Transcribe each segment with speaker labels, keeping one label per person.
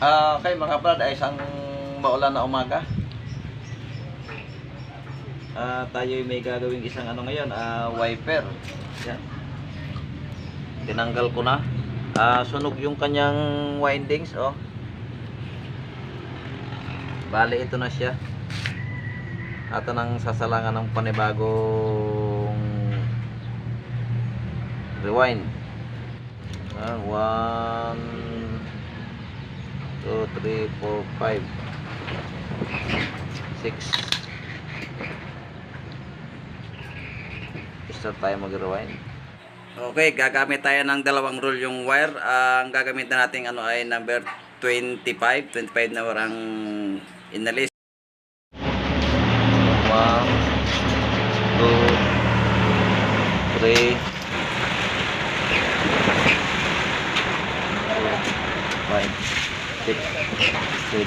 Speaker 1: Uh, okay mga brad ay isang maulan na umaga uh, ah, tayo may gagawing isang ano ngayon uh, wiper yan tinanggal ko na uh, sunog yung kanyang windings oh bali ito na siya at nang sasalangan ng panibagong rewind uh, one 2, 3, 4, 5 6 start tayo mag rewind okay gagamit tayo ng dalawang roll yung wire uh, ang gagamitin natin ano ay number 25 25 na warang inalis 1 2 3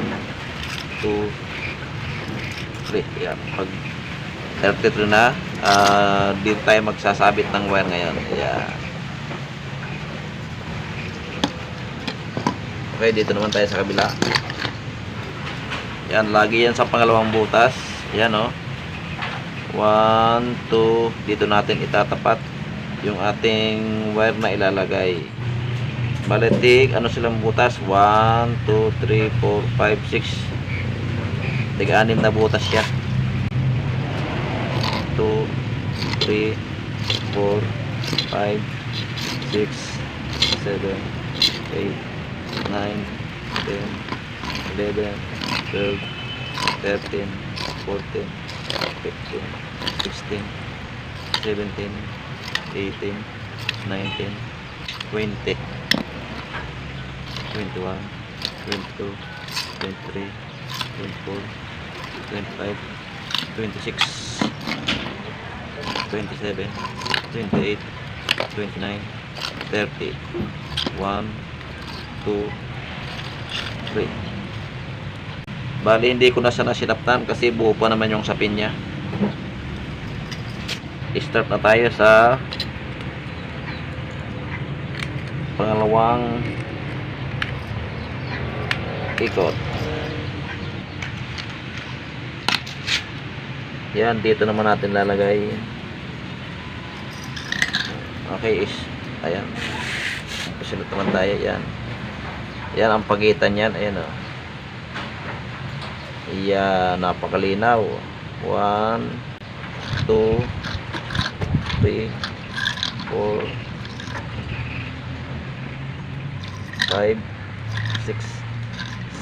Speaker 1: 2 3 yeah. pag 32 na uh, ah, dito tayo magsasabit ng wire ngayon yeah. okay dito naman tayo sa kabila yan lagi yan sa pangalawang butas yan o oh. 1, 2 dito natin itatapat yung ating wire na ilalagay balitik ano silang butas 1, 2, 3, 4, 5, 6 tiga na butas siya 2, 3, 4, 5, 6, 7, 8, 9, 10, 11, 12, 13, 14, 15, 16, 17, 18, 19, 20 21, 22, 23, 24, 25, 26, 27, 28, 29, 30, 1, 2, 3. Bali, hindi ko na sana sinaptan kasi buo pa naman yung sapin niya. Start na tayo sa pangalawang ikot yan dito naman natin lalagay okay is ayan pasunod naman tayo yan yan ang pagitan yan ayan o oh. yan napakalinaw 1 2 3 4 5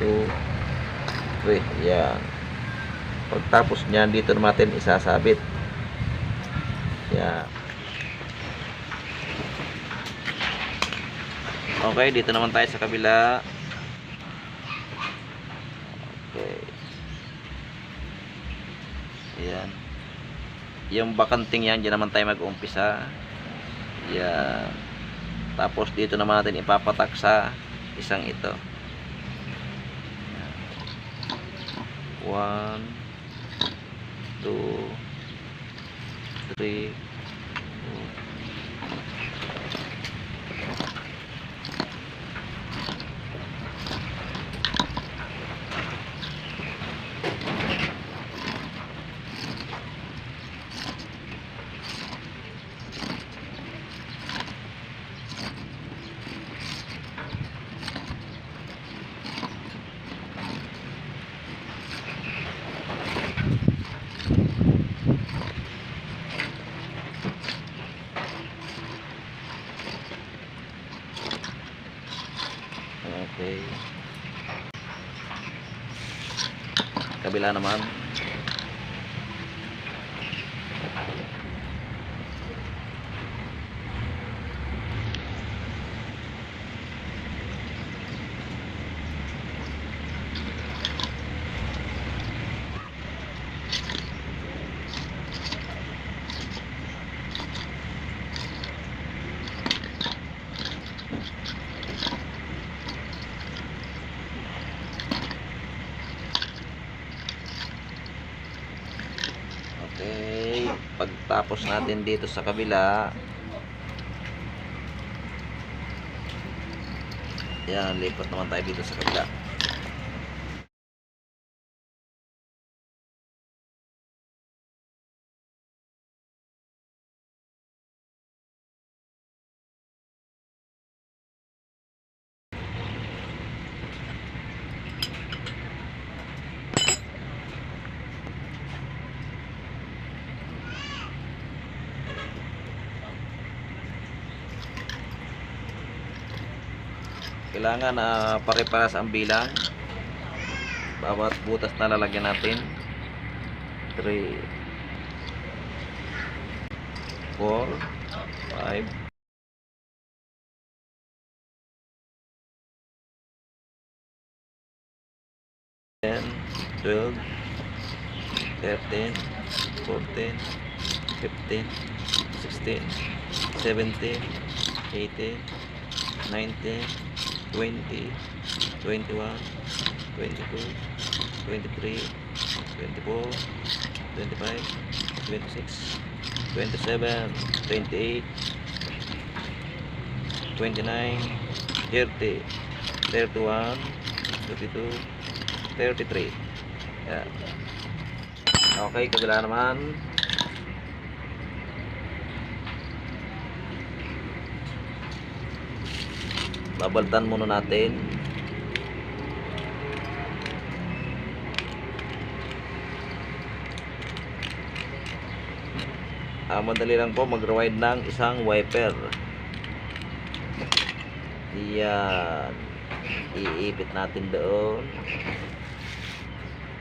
Speaker 1: 2, 3. Yan. Pagtapos niyan, dito naman natin isasabit. Yan. Okay, dito naman tayo sa kabila. Okay. Ayan. Yung bakanting yan, dyan naman tayo mag-umpisa. Ayan. Tapos dito naman natin ipapatak isang ito. one two three Wala naman. tapos natin dito sa kabila yan lipat naman tayo dito sa kabila kailangan uh, pare-paras ang bilang bawat butas na lalagyan natin 3 4 5 10, 12, 13, 14, 15, 16, 17, 18, 19, 20, 21, 22, 23, 24, 25, 26, 27, 28, 29, 30, 31, 32, 33. yeah. Okay, kabila naman. babaltan muna natin ah, madali lang po mag rewind ng isang wiper yan iipit natin doon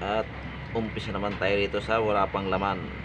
Speaker 1: at umpisa naman tayo dito sa wala pang laman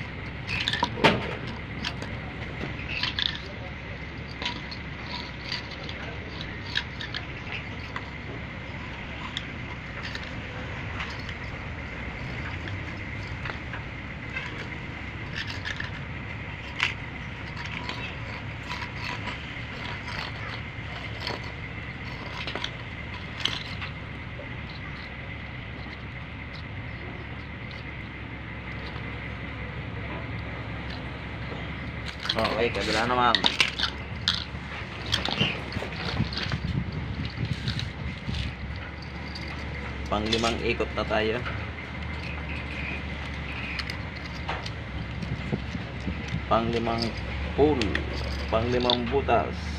Speaker 1: Okay, kabila naman. Pang limang ikot na tayo. Pang limang spoon. Pang limang butas.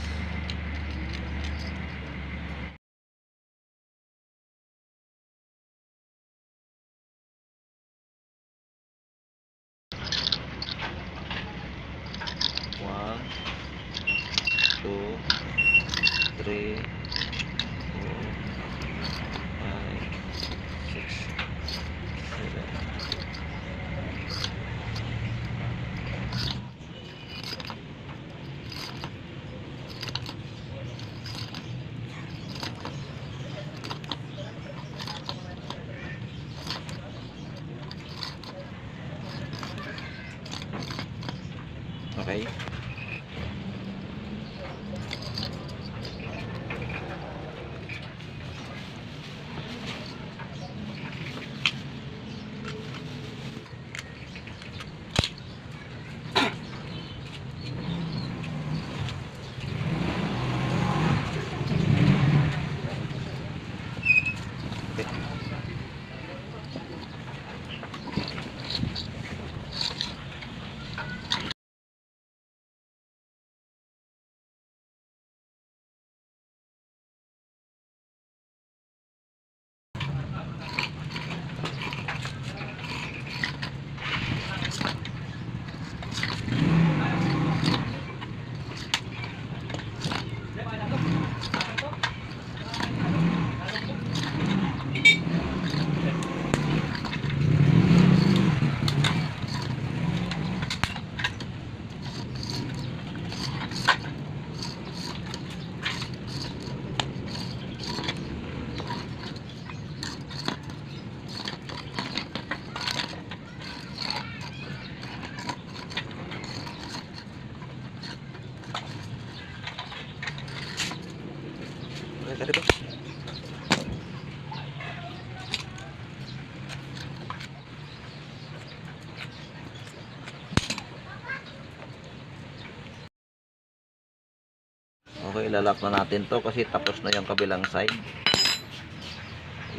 Speaker 1: ilalak na natin to kasi tapos na yung kabilang side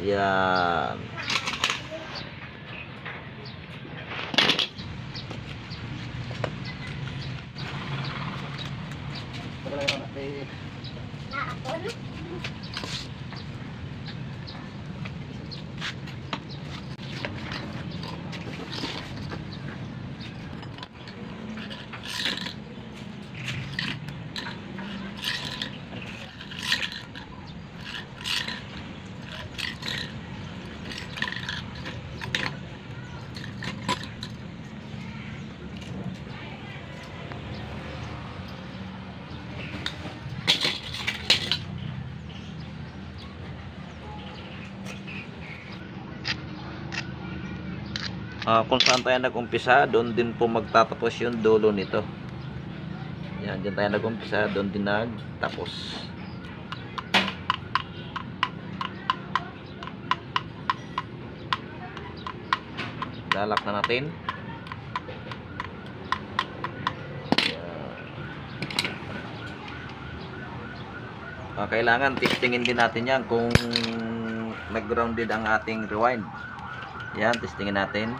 Speaker 1: yan uh, kung saan tayo nagumpisa doon din po magtatapos yung dulo nito yan dyan tayo nagumpisa doon din nagtapos lalak na natin uh, kailangan testingin din natin yan kung nag grounded ang ating rewind yan testingin natin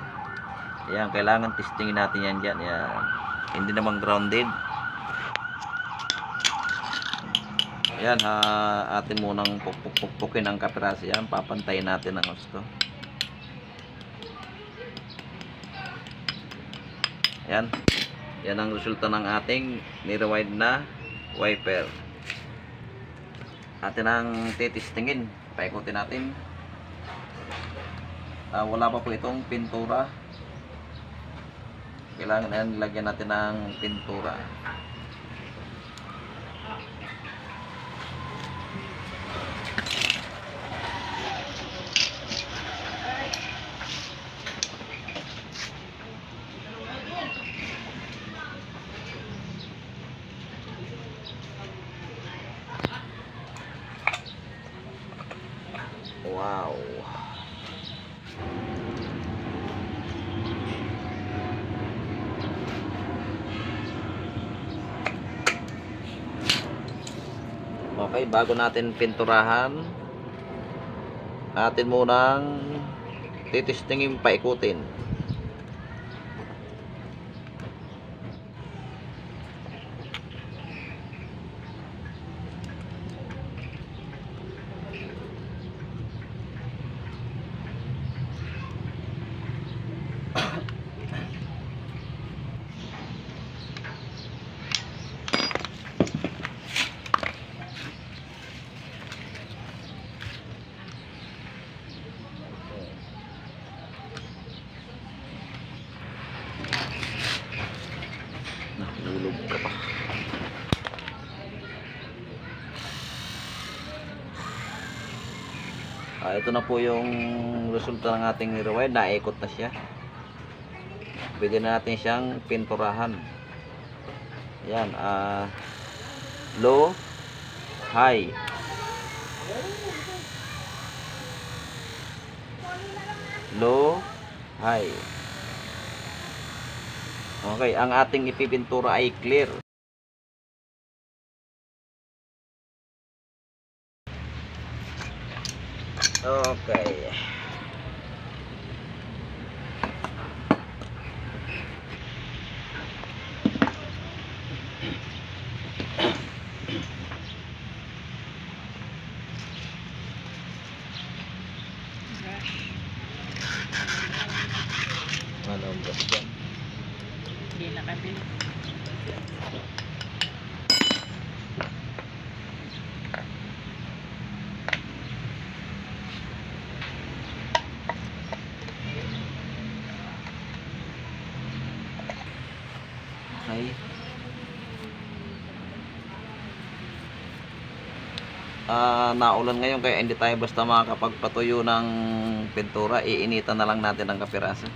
Speaker 1: Ayan, kailangan testingin natin yan dyan. Ayan. Hindi naman grounded. Ayan, ha, atin munang pukpukpukin ang kapirasa yan. Papantayin natin ang gusto. Ayan. Yan ang resulta ng ating nirewind na wiper. Atin ang titistingin. Paikutin natin. Uh, wala pa po itong pintura kailangan yan, lagyan natin ng pintura bago natin pinturahan natin munang titistingin paikutin ito na po yung resulta ng ating nirewire. Naikot na siya. Pwede natin siyang pinturahan. Yan. Uh, low, high. Low, high. Okay. Ang ating ipipintura ay clear. ok Malam berapa? Dia nak ambil. naulan ngayon kaya hindi tayo basta makakapagpatuyo ng pintura iinitan na lang natin ang kapirasa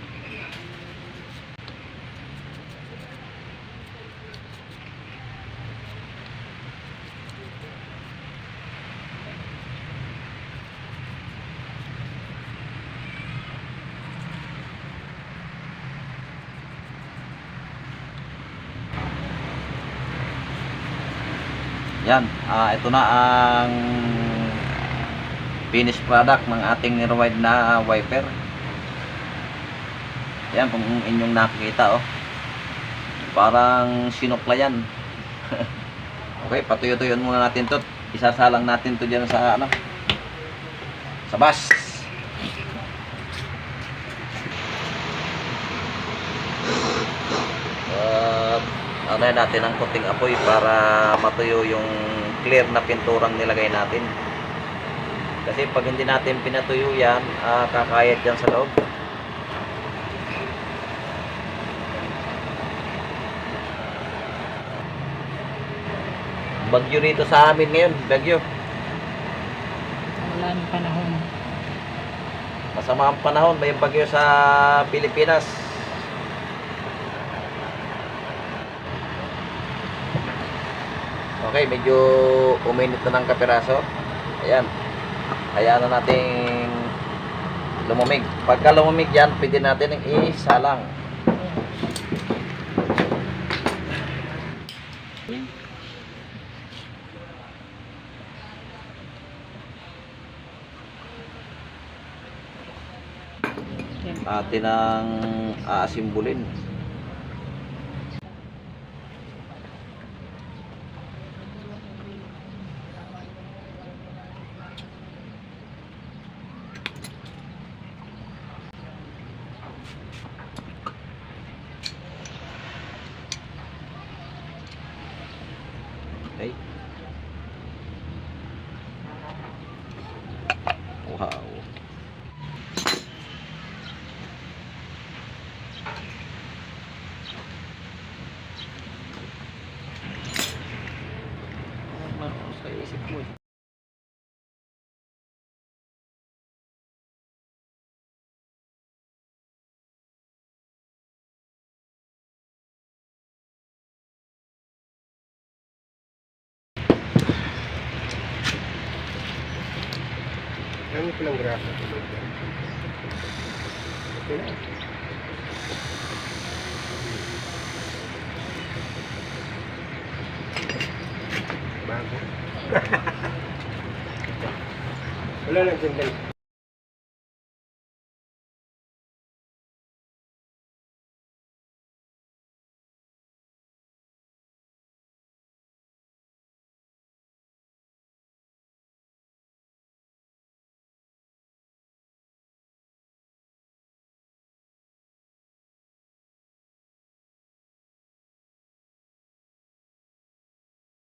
Speaker 1: Yan, uh, ito na ang finished product ng ating rewind na ah, wiper yan kung inyong nakikita oh parang sinukla yan okay patuyo-tuyon muna natin to isasalang natin to dyan sa ano sa bus uh, ano natin ang kunting apoy para matuyo yung clear na pinturang nilagay natin kasi pag hindi natin pinatuyo yan, uh, ah, kakayat yan sa loob. Bagyo rito sa amin ngayon, bagyo. Wala ng panahon. Masama ang panahon, may bagyo sa Pilipinas. Okay, medyo uminit na ng kapiraso. Ayan hayaan na natin lumamig pagka lumamig yan pwede natin isalang atin ang aasimbulin sa isip mo eh. Ano ko lang grasa? Wala lang sandali.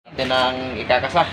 Speaker 1: natin ang ikakasa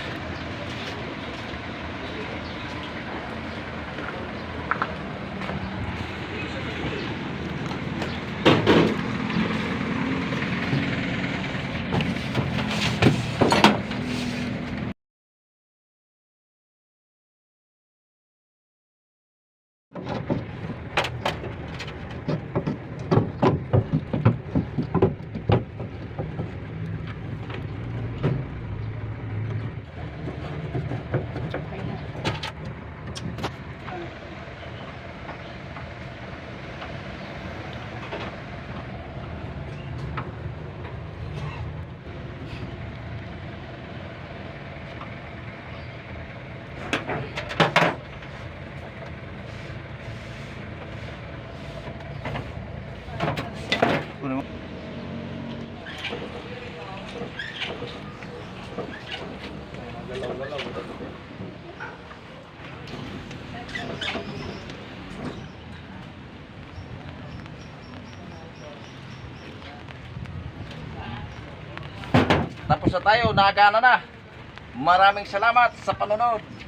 Speaker 1: Tapos na tayo, nakagana na. Maraming salamat sa panonood.